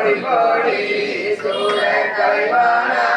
பாடி பாடி சூழ கலைவானா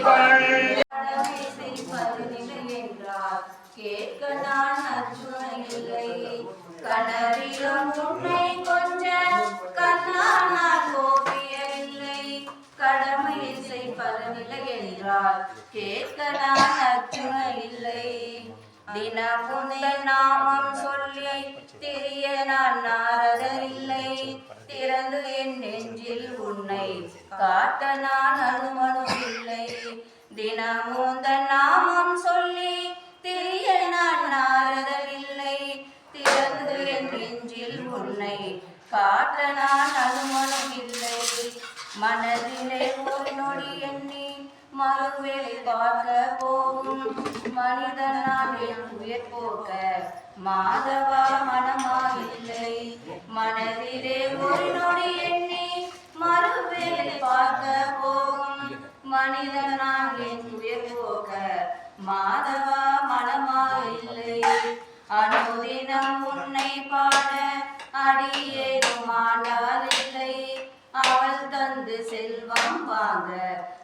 keeper. தினமுந்த நாமம் சொல்லி திரிய நான் நாரதவில்லை இல்லை. திறந்து என் நெஞ்சில் உன்னை காட்ட நான் அனுமனு இல்லை. மனதிலே ஒரு நொடி எண்ணி மறுவேலை பார்க்க போகும் மனிதன் நான் என் உயிர் போக்க மாதவா மனமாயில்லை மனதிலே ஒரு நொடி எண்ணி மறுவேலை பார்க்க போகும் மனிதன் நான் மாதவா மனமாயில்லை அனுதினம் உன்னை பாட அடியேதும் இல்லை. அவள் தந்து செல்வம் வாங்க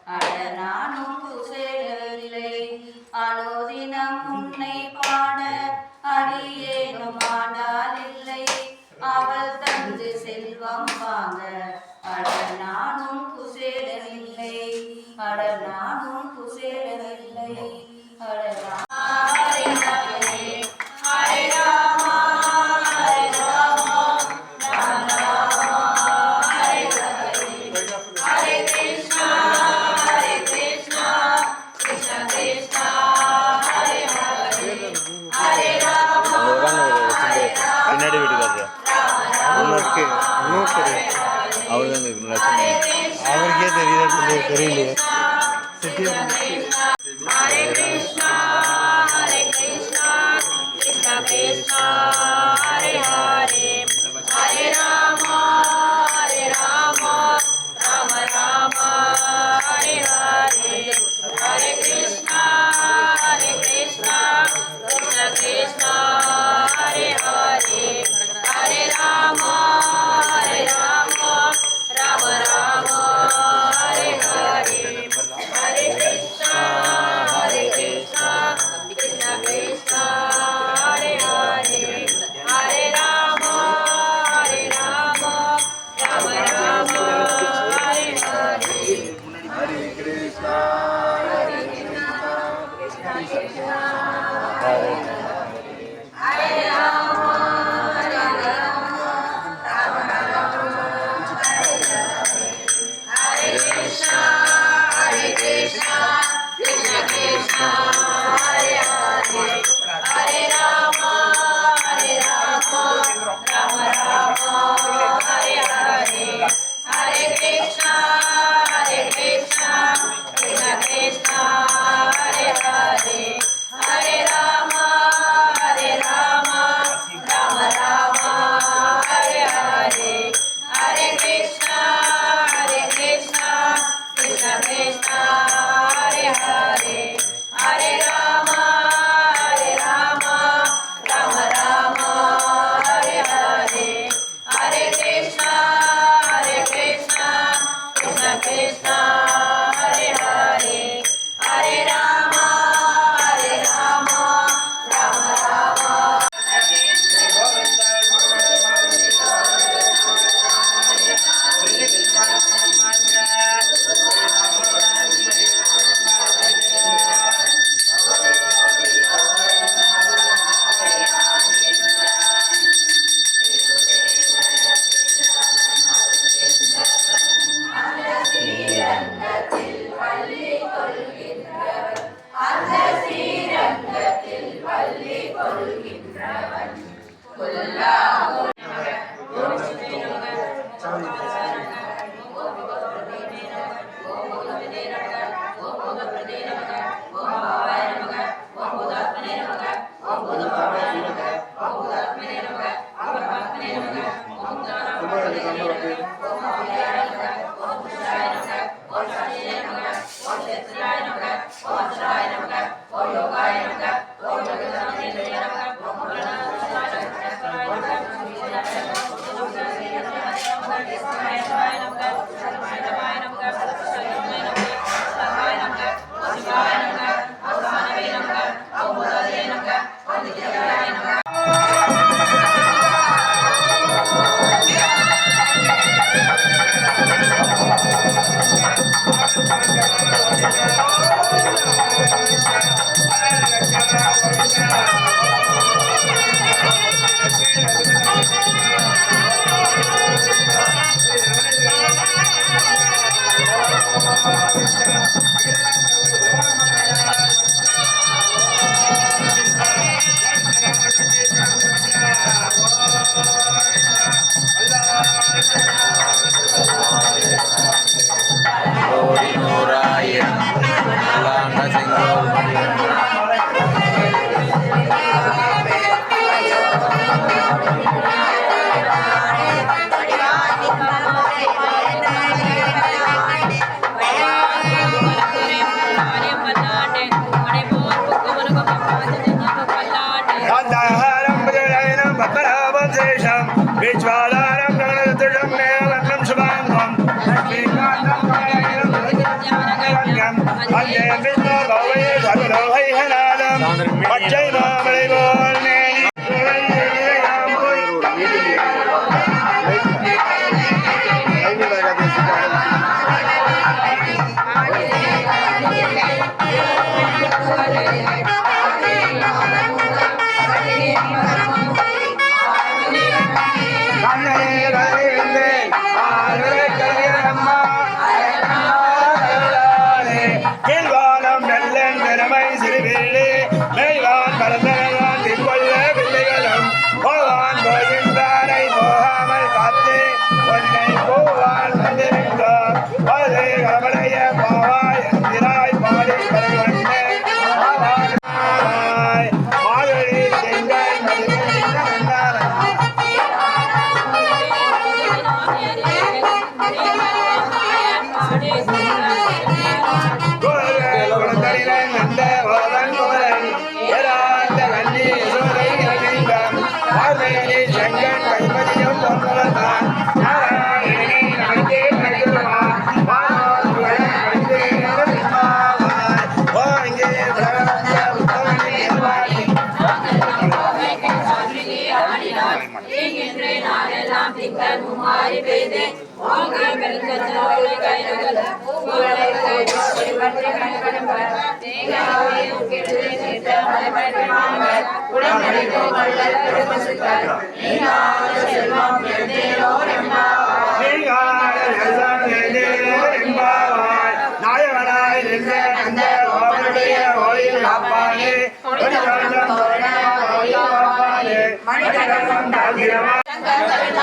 அட நானும் குசேலில்லை அனுதினம் உன்னை பாட அடியேனும் இல்லை. அவள் தந்து செல்வம் வாங்க அட நானும் குசேலவில்லை அட நானும் குசேலவில்லை लक्ष्मी आवर ये तेरी लिए तेरी लिए हरे कृष्णा हरे कृष्णा कृष्णा कृष्णा हरे हरे Amen. பச்சை மாமலை போல் நாயகனாய் நின்ற அந்த கோவனுடைய கோயில் காப்பானே கொடிவண்ணம் தோரண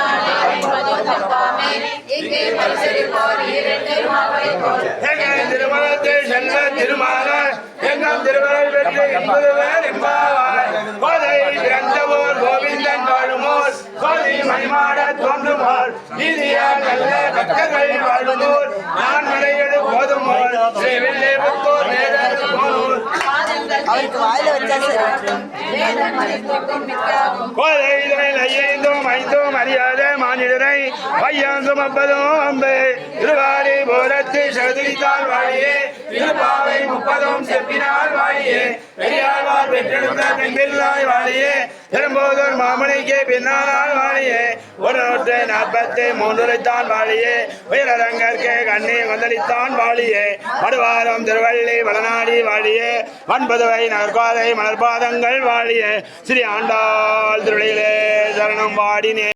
கோயில் காப்பானே மணிகண்டம் தாழ்கிறவா எங்கள் திருமணத்தை செல்ல திருமால எங்கம் திருமணம் பெற்று என்பதுவர் என்பாவாய். கோதை பிறந்தவோர் கோவிந்தன் வாழுமோர் கோதை மணிமாட தோன்றுமோர். நீதியால் நல்ல பக்தர்கள் வாழுமோர். நான் போதுமோர். போனூர். அவருக்கு வாயில வச்சா சரி. கோதை அறியாத மானிடரை ஐயாந்தும் அப்பதும் திருவாரி போரத்து சதுரித்தால் வாழியே திருப்பாவை முப்பதும் செப்பினால் வாயே பெரியாழ்வார் பெற்றெடுத்த பெண்பில்லாய் வாழியே திரும்போதூர் மாமணிக்கு பின்னானால் வாழியே ஒரு நூற்று நாற்பத்தி மூன்றுரைத்தான் வாழியே உயரங்கற்கு கண்ணி வந்தளித்தான் வாழியே மறுவாரம் திருவள்ளி வளநாடி வாழியே வன்பதுவை நற்பாதை மலர்பாதங்கள் வாழியே ஸ்ரீ ஆண்டாள் திருவிழையிலே சரணம் வாடினே